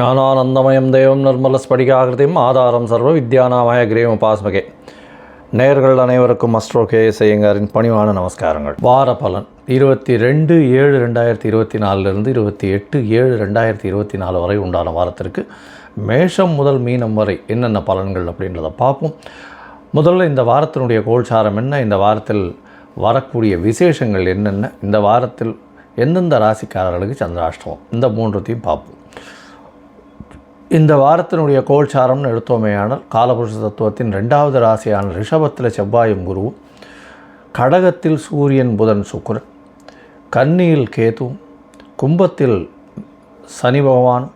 ஞானானந்தமயம் தேவம் நிர்மலஸ்படிகாகிருதியும் ஆதாரம் சர்வ வித்யானாமய கிரீவம் உபாஸ்மகே நேயர்கள் அனைவருக்கும் அஸ்ட்ரோ கே செய்யங்காரின் பணிவான நமஸ்காரங்கள். வார பலன் இருபத்தி ரெண்டு ஏழு ரெண்டாயிரத்தி இருபத்தி நாலுலேருந்து இருபத்தி எட்டு ஏழு ரெண்டாயிரத்தி இருபத்தி நாலு வரை உண்டான வாரத்திற்கு மேஷம் முதல் மீனம் வரை என்னென்ன பலன்கள் அப்படின்றத பார்ப்போம். முதல்ல இந்த வாரத்தினுடைய கோல்சாரம் என்ன? இந்த வாரத்தில் வரக்கூடிய விசேஷங்கள் என்னென்ன? இந்த வாரத்தில் எந்தெந்த ராசிக்காரர்களுக்கு சந்திராஷ்டமம்? இந்த மூன்றுத்தையும் பார்ப்போம். இந்த வாரத்தினுடைய கோல்சாரம்னு எடுத்தோமேயானால் காலபுருஷ தத்துவத்தின் ரெண்டாவது ராசியான ரிஷபத்தில் செவ்வாயும் குருவும் கடகத்தில் சூரியன் புதன் சுக்கரன் கன்னியில் கேதுவும் கும்பத்தில் சனி பகவானும்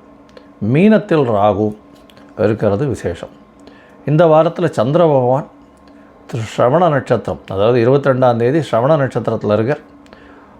மீனத்தில் ராகுவும் இருக்கிறது விசேஷம். இந்த வாரத்தில் சந்திர பகவான் ஸ்ரவண நட்சத்திரம் அதாவது இருபத்தி ரெண்டாம் தேதி ஸ்ரவண நட்சத்திரத்தில் இருக்கிற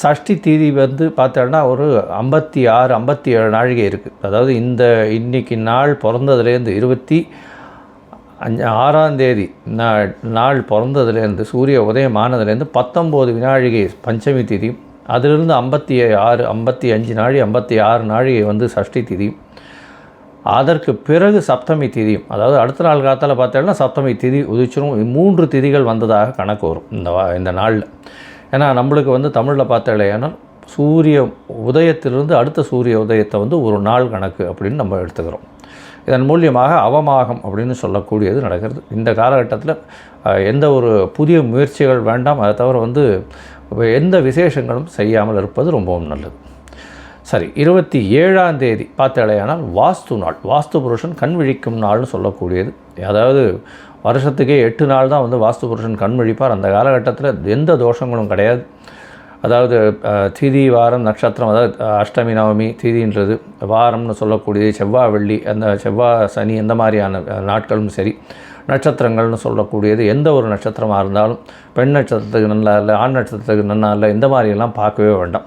சஷ்டி திதி வந்து பார்த்தோன்னா ஒரு ஐம்பத்தி ஆறு ஐம்பத்தி ஏழு நாழிகை இருக்குது அதாவது இந்த இன்னைக்கு நாள் பிறந்ததுலேருந்து இருபத்தி அஞ்சு ஆறாம் தேதி நாள் நாள் பிறந்ததுலேருந்து சூரிய உதயமானதுலேருந்து பத்தொம்போது வினாழிகை பஞ்சமி திதி அதிலிருந்து ஐம்பத்தி ஆறு ஐம்பத்தி அஞ்சு நாழி ஐம்பத்தி ஆறு நாழிகை வந்து சஷ்டி திதி அதற்கு பிறகு சப்தமி திதியும். அதாவது அடுத்த நாள் காலத்தில் பார்த்தோம்னா சப்தமி திதி உதிச்சிரும். மூன்று திதிகள் வந்ததாக கணக்கு வரும் இந்த வா இந்த நாளில். ஏன்னா நம்மளுக்கு வந்து தமிழில் பார்த்தலையானால் சூரிய உதயத்திலிருந்து அடுத்த சூரிய உதயத்தை வந்து ஒரு நாள் கணக்கு அப்படின்னு நம்ம எடுத்துக்கிறோம். இதன் மூலியமாக அவமாகம் அப்படின்னு சொல்லக்கூடியது நடக்கிறது. இந்த காலகட்டத்தில் எந்த ஒரு புதிய முயற்சிகள் வேண்டாம். அதை தவிர வந்து எந்த விசேஷங்களும் செய்யாமல் இருப்பது ரொம்பவும் நல்லது. சரி இருபத்தி ஏழாம் தேதி பார்த்தாலேயானால் வாஸ்து நாள். வாஸ்து புருஷன் கண் விழிக்கும் நாள்னு சொல்லக்கூடியது. அதாவது வருஷத்துக்கே எட்டு நாள் தான் வந்து வாஸ்து புருஷன் கண்மொழிப்பார் அந்த காலகட்டத்தில் எந்த தோஷங்களும் கிடையாது. அதாவது திதி வாரம் நட்சத்திரம் அதாவது அஷ்டமி நவமி திதின்றது வாரம்னு சொல்லக்கூடியது செவ்வாய் வெள்ளி அந்த செவ்வாய் சனி எந்த மாதிரியான நாட்களும் சரி நட்சத்திரங்கள்னு சொல்லக்கூடியது எந்த ஒரு நட்சத்திரமாக இருந்தாலும் பெண் நட்சத்திரத்துக்கு நல்லா இல்லை ஆண் நட்சத்திரத்துக்கு நல்லா இல்லை இந்த மாதிரியெல்லாம் பார்க்கவே வேண்டாம்.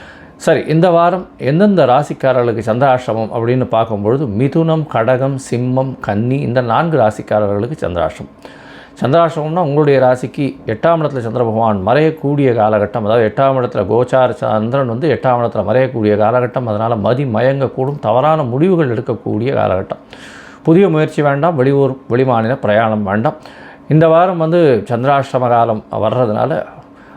சரி இந்த வாரம் எந்தெந்த ராசிக்காரர்களுக்கு சந்திராஷ்டிரமம் அப்படின்னு பார்க்கும்பொழுது மிதுனம் கடகம் சிம்மம் கன்னி இந்த நான்கு ராசிக்காரர்களுக்கு சந்திராஷ்டிரம் சந்திராஷ்டிரமம்னா உங்களுடைய ராசிக்கு எட்டாம் இடத்துல சந்திர பகவான் மறையக்கூடிய காலகட்டம் அதாவது எட்டாம் இடத்துல கோச்சார சந்திரன் வந்து எட்டாம் இடத்துல மறையக்கூடிய காலகட்டம் அதனால் மதி மயங்கக்கூடும் தவறான முடிவுகள் எடுக்கக்கூடிய காலகட்டம். புதிய முயற்சி வேண்டாம் வெளியூர் வெளிமாநில பிரயாணம் வேண்டாம். இந்த வாரம் வந்து சந்திராஷ்டிரம காலம் வர்றதுனால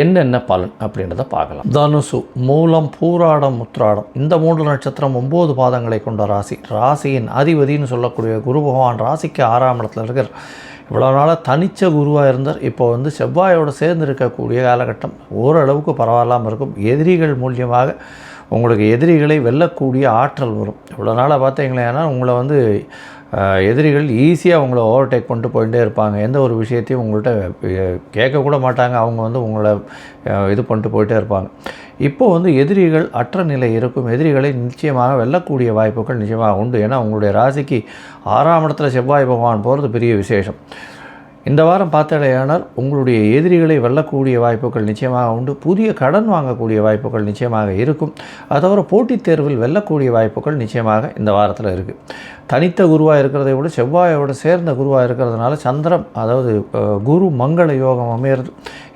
என்னென்ன பலன் அப்படின்றத பார்க்கலாம். தனுசு மூலம் பூராடம் முத்ராடம் இந்த மூன்று நட்சத்திரம் ஒம்பது பாதங்களை கொண்ட ராசி. ராசியின் அதிபதினு சொல்லக்கூடிய குரு பகவான் ராசிக்கு ஆறாம் இடத்துல இருக்கிற இவ்வளோ நாளாக தனித்த குருவாக இருந்தார். இப்போ வந்து செவ்வாயோடு சேர்ந்து இருக்கக்கூடிய காலகட்டம் ஓரளவுக்கு பரவாயில்லாமல் இருக்கும். எதிரிகள் மூலியமாக உங்களுக்கு எதிரிகளை வெல்லக்கூடிய ஆற்றல் வரும். இவ்வளோ நாளாக பார்த்தீங்களேன்னா உங்களை வந்து எதிரிகள் ஈஸியாக உங்களை ஓவர்டேக் பண்ணிட்டு போயிட்டே இருப்பாங்க. எந்த ஒரு விஷயத்தையும் உங்கள்கிட்ட கேட்கக்கூட மாட்டாங்க. அவங்க வந்து உங்களை இது பண்ணிட்டு போயிட்டே இருப்பாங்க. இப்போ வந்து எதிரிகள் அற்ற நிலை இருக்கும். எதிரிகளை நிச்சயமாக வெல்லக்கூடிய வாய்ப்புகள் நிச்சயமாக உண்டு. ஏன்னா உங்களுடைய ராசிக்கு ஆறாம் இடத்துல செவ்வாய் பகவான் போகிறது பெரிய விசேஷம். இந்த வாரம் பார்த்தாலேயானால் உங்களுடைய எதிரிகளை வெல்லக்கூடிய வாய்ப்புகள் நிச்சயமாக உண்டு. புதிய கடன் வாங்கக்கூடிய வாய்ப்புகள் நிச்சயமாக இருக்கும். அது தவிர போட்டித் தேர்வில் வெல்லக்கூடிய வாய்ப்புகள் நிச்சயமாக இந்த வாரத்தில் இருக்குது தனித்த குருவாக இருக்கிறதை விட செவ்வாயோட சேர்ந்த குருவாக இருக்கிறதுனால சந்திரம் அதாவது குரு மங்கள யோகம் அமையிறது.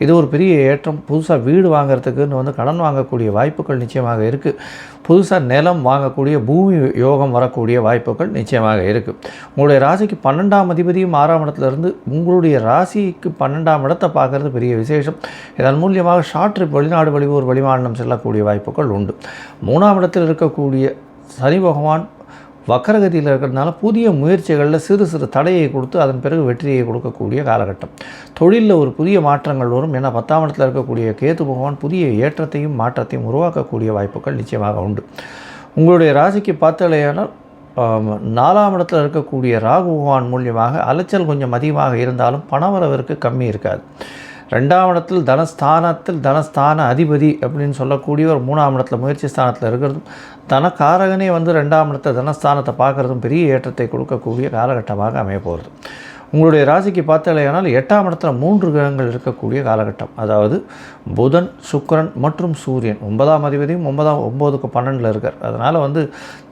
இது ஒரு பெரிய ஏற்றம். புதுசாக வீடு வாங்கிறதுக்குன்னு வந்து கடன் வாங்கக்கூடிய வாய்ப்புகள் நிச்சயமாக இருக்குது புதுசாக நிலம் வாங்கக்கூடிய பூமி யோகம் வரக்கூடிய வாய்ப்புகள் நிச்சயமாக இருக்குது உங்களுடைய ராசிக்கு பன்னெண்டாம் அதிபதியும் ஆறாம் இடத்துலேருந்து உங்களுடைய ராசிக்கு பன்னெண்டாம் இடத்தை பார்க்குறது பெரிய விசேஷம். இதன் மூலியமாக ஷார்ட் ட்ரிப் வெளிநாடு வெளியூர் வெளிமாநிலம் செல்லக்கூடிய வாய்ப்புகள் உண்டு. மூணாம் இடத்தில் இருக்கக்கூடிய சனி பகவான் வக்கரகதியில் இருக்கிறதுனால புதிய முயற்சிகளில் சிறு சிறு தடையை கொடுத்து அதன் பிறகு வெற்றியை கொடுக்கக்கூடிய காலகட்டம். தொழிலில் ஒரு புதிய மாற்றங்கள் வரும் ஏன்னா பத்தாம் இடத்தில் இருக்கக்கூடிய கேத்து பகவான் புதிய ஏற்றத்தையும் மாற்றத்தையும் உருவாக்கக்கூடிய வாய்ப்புகள் நிச்சயமாக உண்டு. உங்களுடைய ராசிக்கு பார்த்தாலேயானால் நாலாம் இடத்தில் இருக்கக்கூடிய ராகு பகவான் மூலியமாக அலைச்சல் கொஞ்சம் அதிகமாக இருந்தாலும் பணவரவிற்கு கம்மி இருக்காது. ரெண்டாம் இடத்தில் தனஸ்தானத்தில் தனஸ்தான அதிபதி அப்படின்னு சொல்லக்கூடிய ஒரு மூணாம் இடத்துல முயற்சி ஸ்தானத்தில் இருக்கிறதும் தனக்காரகனே வந்து ரெண்டாம் இடத்த தனஸ்தானத்தை பார்க்குறதும் பெரிய ஏற்றத்தை கொடுக்கக்கூடிய காலகட்டமாக அமைய போகிறது உங்களுடைய ராசிக்கு பார்த்தாலேயானால் எட்டாம் இடத்துல மூன்று கிரகங்கள் இருக்கக்கூடிய காலகட்டம். அதாவது புதன் சுக்கரன் மற்றும் சூரியன். ஒன்பதாம் அதிபதியும் ஒன்பதாம் ஒம்போதுக்கு பன்னெண்டில் இருக்கார். அதனால் வந்து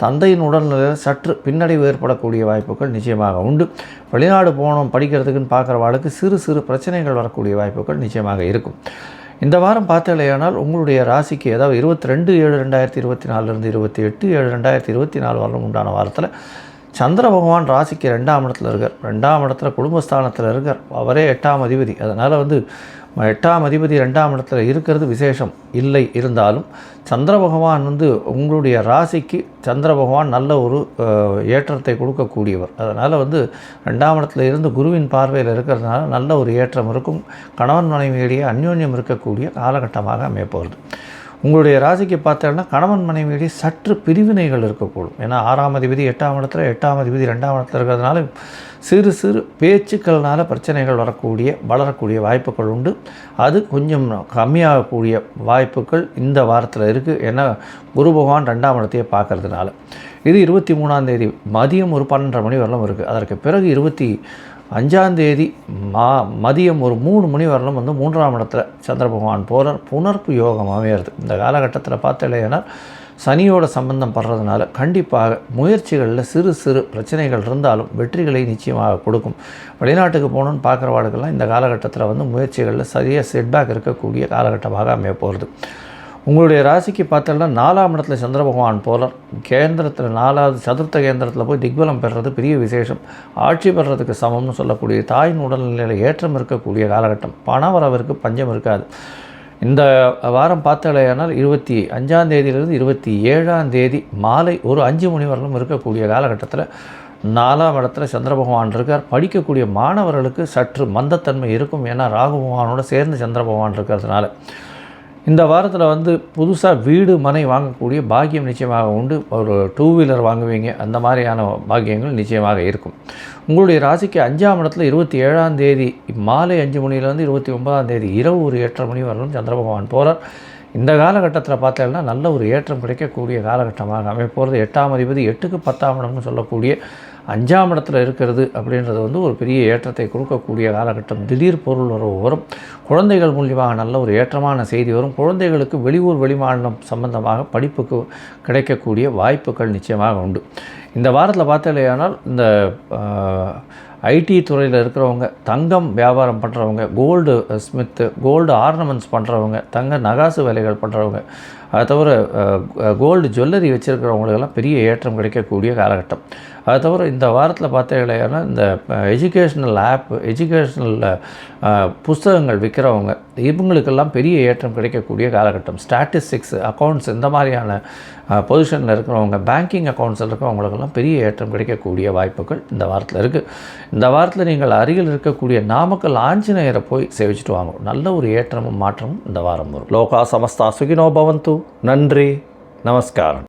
தந்தையின் உடல்நிலையில் சற்று பின்னடைவு ஏற்படக்கூடிய வாய்ப்புகள் நிச்சயமாக உண்டு. வெளிநாடு போகணும் படிக்கிறதுக்குன்னு பார்க்குறவாளுக்கு சிறு சிறு பிரச்சனைகள் வரக்கூடிய வாய்ப்புகள் நிச்சயமாக இருக்கும். இந்த வாரம் பார்த்தாலேயானால் உங்களுடைய ராசிக்கு அதாவது இருபத்தி ரெண்டு ஏழு ரெண்டாயிரத்தி இருபத்தி நாலுலேருந்து இருபத்தி எட்டு ஏழு ரெண்டாயிரத்தி இருபத்தி நாலு வரலும் உண்டான வாரத்தில் சந்திர பகவான் ராசிக்கு ரெண்டாம் இடத்துல இருக்கார். ரெண்டாம் இடத்துல குடும்பஸ்தானத்தில் இருக்கார். அவரே எட்டாம் அதிபதி. அதனால் வந்து எட்டாம் அதிபதி ரெண்டாம் இடத்துல இருக்கிறது விசேஷம். இல்லை இருந்தாலும் சந்திர பகவான் வந்து உங்களுடைய ராசிக்கு சந்திர பகவான் நல்ல ஒரு ஏற்றத்தை கொடுக்கக்கூடியவர். அதனால் வந்து ரெண்டாம் இடத்துல இருந்து குருவின் பார்வையில் இருக்கிறதுனால நல்ல ஒரு ஏற்றம் இருக்கும். கணவன் மனைவியிடையே அந்யோன்யம் இருக்கக்கூடிய காலகட்டமாக அமையப்போகிறது. உங்களுடைய ராசிக்கு பார்த்தோன்னா கணவன் மனைவியிடையே சற்று பிரிவினைகள் இருக்கக்கூடும். ஏன்னா ஆறாம் அதிபதி எட்டாம் இடத்துல எட்டாம் அதிபதி ரெண்டாம் இடத்துல இருக்கிறதுனால சிறு சிறு பேச்சுக்கள்னால பிரச்சனைகள் வரக்கூடிய வளரக்கூடிய வாய்ப்புகள் உண்டு. அது கொஞ்சம் கம்மியாகக்கூடிய வாய்ப்புகள் இந்த வாரத்தில் இருக்குது ஏன்னா குரு பகவான் ரெண்டாம் இடத்தையே பார்க்கறதுனால. இது இருபத்தி மூணாம் தேதி மதியம் ஒரு பன்னெண்டரை மணி வரலாம் இருக்குது அதற்கு பிறகு இருபத்தி அஞ்சாந்தேதி மா மதியம் ஒரு மூணு மணி வரலும் வந்து மூன்றாம் இடத்துல சந்திர பகவான் போகிறார் புனர்ப்பு யோகம் அமையிறது இந்த காலகட்டத்தில் பார்த்தலையானா சனியோட சம்பந்தம் படுறதுனால கண்டிப்பாக முயற்சிகளில் சிறு சிறு பிரச்சனைகள் இருந்தாலும் வெற்றிகளை நிச்சயமாக கொடுக்கும். வெளிநாட்டுக்கு போகணுன்னு பார்க்குறவாளுக்கெல்லாம் இந்த காலகட்டத்தில் வந்து முயற்சிகளில் சரியாக செட்பேக் இருக்கக்கூடிய காலகட்டமாக அமைய போகிறது உங்களுடைய ராசிக்கு பார்த்தோம்னா நாலாம் இடத்துல சந்திர பகவான் போலர் கேந்திரத்தில் நாலாவது சதுர்த்த கேந்திரத்தில் போய் திக்பலம் பெறுறது பெரிய விசேஷம். ஆட்சி பெறுறதுக்கு சமம்னு சொல்லக்கூடிய தாயின் உடல்நிலையில் ஏற்றம் இருக்கக்கூடிய காலகட்டம். பணவரவிற்கு பஞ்சம் இருக்காது. இந்த வாரம் பார்த்தாலேயானால் இருபத்தி அஞ்சாம் தேதியிலிருந்து இருபத்தி ஏழாம் தேதி மாலை ஒரு அஞ்சு மணி வரலும் இருக்கக்கூடிய காலகட்டத்தில் நாலாம் இடத்துல சந்திர பகவான் இருக்கார். படிக்கக்கூடிய மாணவர்களுக்கு சற்று மந்தத்தன்மை இருக்கும். ஏன்னா ராகு பகவானோடு சேர்ந்து சந்திர பகவான் இருக்கிறதுனால. இந்த வாரத்தில் வந்து புதுசாக வீடு மனை வாங்கக்கூடிய பாக்கியம் நிச்சயமாக உண்டு. ஒரு டூ வீலர் வாங்குவீங்க அந்த மாதிரியான பாக்கியங்கள் நிச்சயமாக இருக்கும். உங்களுடைய ராசிக்கு அஞ்சாம் இடத்துல இருபத்தி ஏழாம் தேதி மாலை அஞ்சு மணிலேருந்து இருபத்தி ஒன்பதாம் தேதி இரவு ஒரு எட்டரை மணி வரலும் சந்திர பகவான் போகிறார் இந்த காலகட்டத்தில் பார்த்தோம்னா நல்ல ஒரு ஏற்றம் கிடைக்கக்கூடிய காலகட்டமாக அமைப்போகிறது எட்டாம் அதிபதி எட்டுக்கு பத்தாம் இடம்னு சொல்லக்கூடிய அஞ்சாம் இடத்துல இருக்கிறது அப்படின்றது வந்து ஒரு பெரிய ஏற்றத்தை கொடுக்கக்கூடிய காலகட்டம். திடீர் பொருள் உறவு வரும். குழந்தைகள் மூலியமாக நல்ல ஒரு ஏற்றமான செய்தி வரும். குழந்தைகளுக்கு வெளியூர் வெளிமாநிலம் சம்பந்தமாக படிப்புக்கு கிடைக்கக்கூடிய வாய்ப்புகள் நிச்சயமாக உண்டு. இந்த வாரத்தில் பார்த்தாலேயானால் இந்த ஐடி துறையில் இருக்கிறவங்க தங்கம் வியாபாரம் பண்ணுறவங்க கோல்டு ஸ்மித்து கோல்டு ஆர்னமெண்ட்ஸ் பண்ணுறவங்க தங்க நகாசு வேலைகள் பண்ணுறவங்க அதை தவிர கோல்டு ஜுவல்லரி வச்சுருக்கிறவங்களுக்கெல்லாம் பெரிய ஏற்றம் கிடைக்கக்கூடிய காலகட்டம். அதை தவிர இந்த வாரத்தில் பார்த்தீங்கன்னா இந்த எஜுகேஷ்னல் ஆப் எஜுகேஷ்னல் புஸ்தகங்கள் விற்கிறவங்க இவங்களுக்கெல்லாம் பெரிய ஏற்றம் கிடைக்கக்கூடிய காலகட்டம். ஸ்டாட்டிஸ்டிக்ஸ் அக்கௌண்ட்ஸ் இந்த மாதிரியான பொசிஷனில் இருக்கிறவங்க பேங்கிங் அக்கௌண்ட்ஸில் இருக்கிறவங்களுக்கெல்லாம் பெரிய ஏற்றம் கிடைக்கக்கூடிய வாய்ப்புகள் இந்த வாரத்தில் இருக்குது இந்த வாரத்தில் நீங்கள் அருகில் இருக்கக்கூடிய நாமக்கல் ஆஞ்சநேயரை போய் சேவிச்சுட்டு வாங்க. நல்ல ஒரு ஏற்றமும் மாற்றமும் இந்த வாரம் வரும். லோகா சமஸ்தா சுகினோ பவந்து. நன்றி. நமஸ்காரம்.